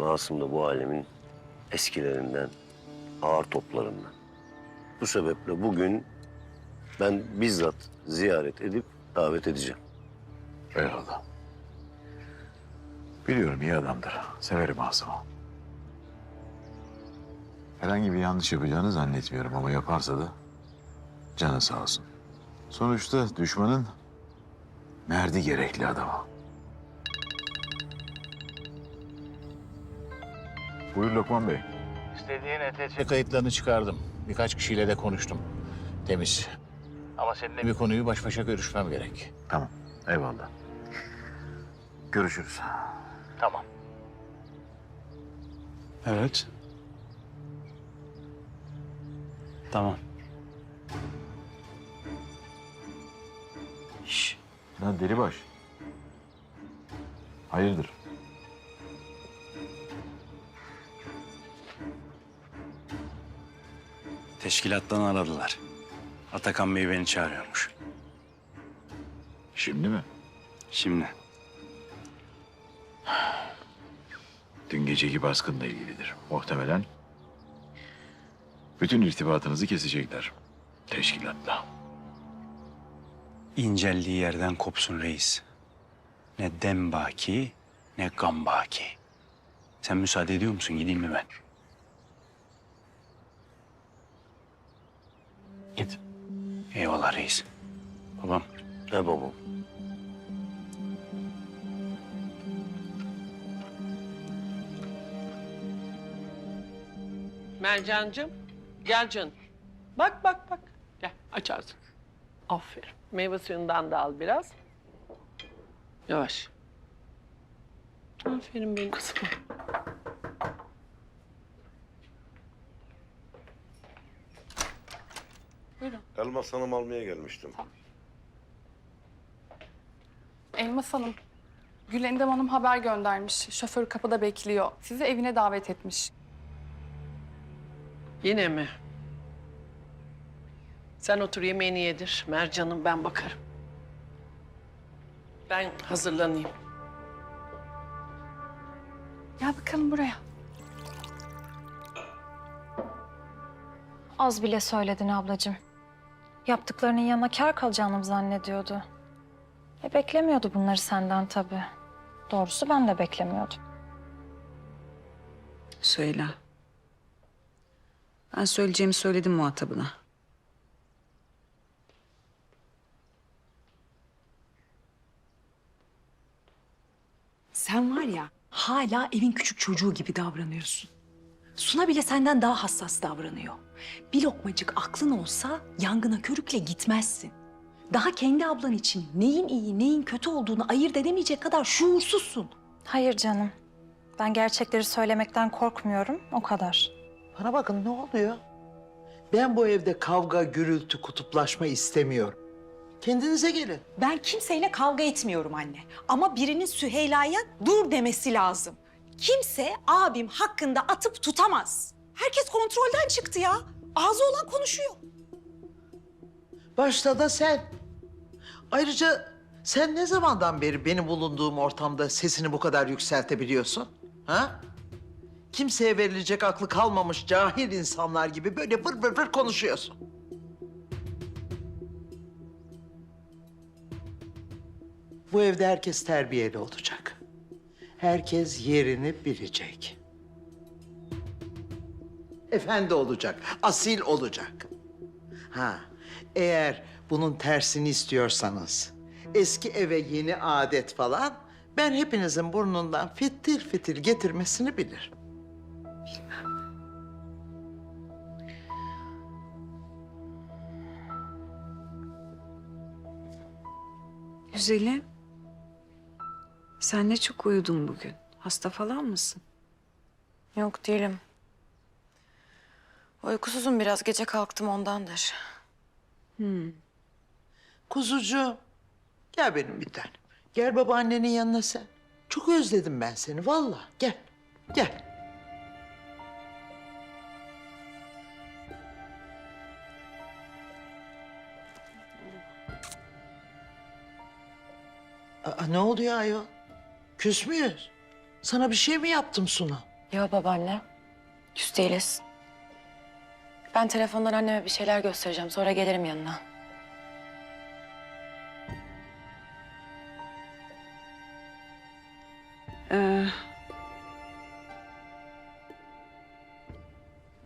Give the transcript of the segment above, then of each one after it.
Masum da bu alemin eskilerinden, ağır toplarından. Bu sebeple bugün ben bizzat ziyaret edip davet edeceğim. Eyvallah. Biliyorum iyi adamdır. Severim Asım'ı. Herhangi bir yanlış yapacağını zannetmiyorum ama yaparsa da canı sağ olsun. Sonuçta düşmanın merdi gerekli adamı. Buyur Lokman Bey. İstediğin ETC kayıtlarını çıkardım. Birkaç kişiyle de konuştum. Temiz. Ama seninle bir konuyu baş başa görüşmem gerek. Tamam. Eyvallah. Görüşürüz. Tamam. Evet. Tamam. Şş, Lan delibaş. Hayırdır? Teşkilattan aradılar. Atakan Bey beni çağırıyormuş. Şimdi mi? Şimdi. Dün geceki baskınla ilgilidir. Muhtemelen bütün irtibatınızı kesecekler. Teşkilatla. inceldiği yerden kopsun reis. Ne dem baki ne gam baki. Sen müsaade ediyor musun? Gideyim mi ben? Git. Eyvallah reis. Babam. Ne babam? Mercancığım, gel canım. Bak bak bak. Gel aç ağzını. Aferin. Meyve suyundan da al biraz. Yavaş. Aferin benim kızım. Elmas Hanım almaya gelmiştim. Elmas Hanım, Gülendam Hanım haber göndermiş. Şoför kapıda bekliyor. Sizi evine davet etmiş. Yine mi? Sen otur yemeğini yedir. Mercan'ım ben bakarım. Ben hazırlanayım. Gel bakalım buraya. Az bile söyledin ablacığım. Yaptıklarının yanına kâr kalacağını mı zannediyordu? E beklemiyordu bunları senden tabii. Doğrusu ben de beklemiyordum. Söyle. Ben söyleyeceğimi söyledim muhatabına. Sen var ya hala evin küçük çocuğu gibi davranıyorsun. Suna bile senden daha hassas davranıyor. Bir lokmacık aklın olsa yangına körükle gitmezsin. Daha kendi ablan için neyin iyi neyin kötü olduğunu ayırt edemeyecek kadar şuursuzsun. Hayır canım. Ben gerçekleri söylemekten korkmuyorum, o kadar. Bana bakın ne oluyor? Ben bu evde kavga, gürültü, kutuplaşma istemiyorum. Kendinize gelin. Ben kimseyle kavga etmiyorum anne. Ama birinin Süheyla'ya dur demesi lazım. Kimse abim hakkında atıp tutamaz. Herkes kontrolden çıktı ya. Ağzı olan konuşuyor. Başta da sen. Ayrıca sen ne zamandan beri benim bulunduğum ortamda sesini bu kadar yükseltebiliyorsun? Ha? Kimseye verilecek aklı kalmamış cahil insanlar gibi böyle vır vır vır konuşuyorsun. Bu evde herkes terbiyeli olacak. Herkes yerini bilecek. Efendi olacak, asil olacak. Ha, eğer bunun tersini istiyorsanız, eski eve yeni adet falan, ben hepinizin burnundan fitil fitil getirmesini bilirim. Güzelim. Sen ne çok uyudun bugün. Hasta falan mısın? Yok değilim. Uykusuzum biraz, gece kalktım ondandır. Kuzucuğum, gel benim bir tanem. Gel babaannenin yanına sen. Çok özledim ben seni vallahi. Gel, gel. Aa, ne oluyor ayol? Küs müyüz? Sana bir şey mi yaptım Suna? Yo babaanne. Küs değiliz. Ben telefondan anneme bir şeyler göstereceğim. Sonra gelirim yanına. Ee,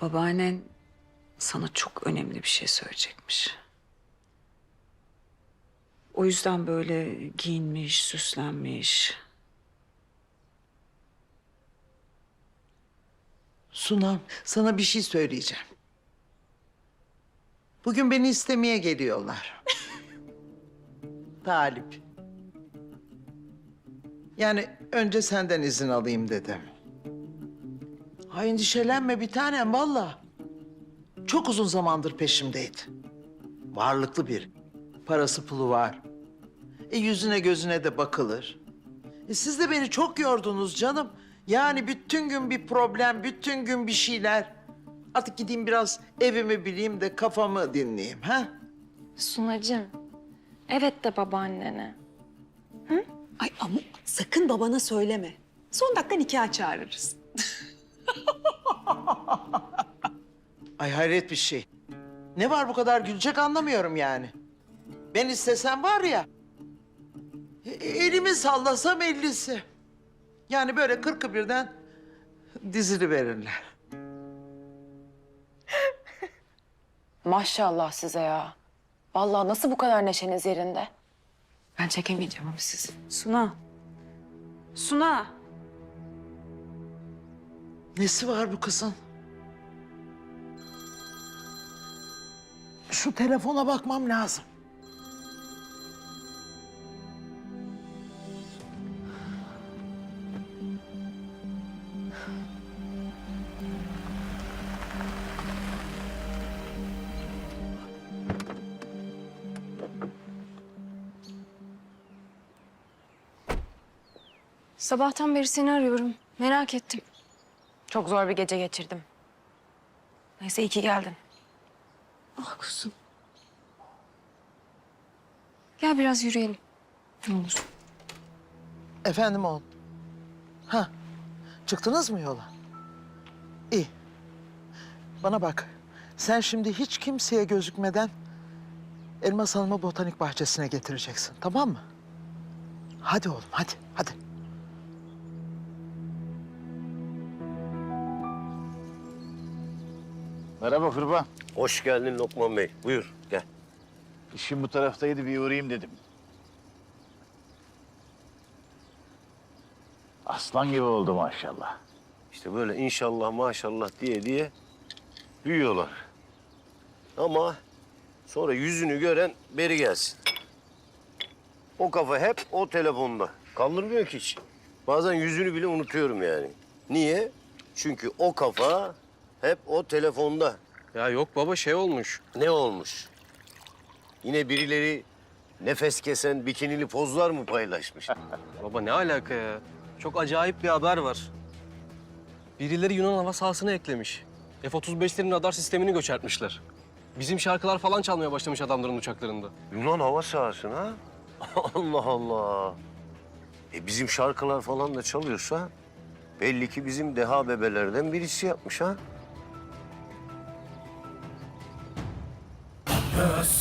babaannen sana çok önemli bir şey söyleyecekmiş. O yüzden böyle giyinmiş, süslenmiş. Sunam, sana bir şey söyleyeceğim. Bugün beni istemeye geliyorlar. Talip. Yani önce senden izin alayım dedim. Ha endişelenme bir tanem valla. Çok uzun zamandır peşimdeydi. Varlıklı bir. Parası pulu var. E yüzüne gözüne de bakılır. E siz de beni çok yordunuz canım. Yani bütün gün bir problem, bütün gün bir şeyler. Artık gideyim biraz evimi bileyim de kafamı dinleyeyim ha? Sunacığım. Evet de babaannene. Ay ama sakın babana söyleme. Son dakika nikah çağırırız. Ay hayret bir şey. Ne var bu kadar gülecek anlamıyorum yani. Ben istesem var ya... e- ...elimi sallasam ellisi. Yani böyle kırkı birden dizili verirler. Maşallah size ya. Vallahi nasıl bu kadar neşeniz yerinde? Ben çekemeyeceğim ama sizi. Suna. Suna. Nesi var bu kızın? Şu telefona bakmam lazım. Sabahtan beri seni arıyorum. Merak ettim. Çok zor bir gece geçirdim. Neyse iyi ki geldin. Ah kuzum. Gel biraz yürüyelim. Ne olur. Efendim oğlum. Ha, çıktınız mı yola? İyi. Bana bak, sen şimdi hiç kimseye gözükmeden Elmas Hanım'ı botanik bahçesine getireceksin, tamam mı? Hadi oğlum, hadi, hadi. Merhaba Kurban. Hoş geldin Lokman Bey. Buyur gel. İşim bu taraftaydı bir uğrayayım dedim. Aslan gibi oldu maşallah. İşte böyle inşallah maşallah diye diye büyüyorlar. Ama sonra yüzünü gören beri gelsin. O kafa hep o telefonda. Kaldırmıyor ki hiç. Bazen yüzünü bile unutuyorum yani. Niye? Çünkü o kafa hep o telefonda. Ya yok baba şey olmuş. Ne olmuş? Yine birileri nefes kesen bikinili pozlar mı paylaşmış? Baba ne alaka ya? Çok acayip bir haber var. Birileri Yunan hava sahasına eklemiş. F-35'lerin radar sistemini göçertmişler. Bizim şarkılar falan çalmaya başlamış adamların uçaklarında. Yunan hava sahasına? Allah Allah. E bizim şarkılar falan da çalıyorsa belli ki bizim deha bebelerden birisi yapmış ha.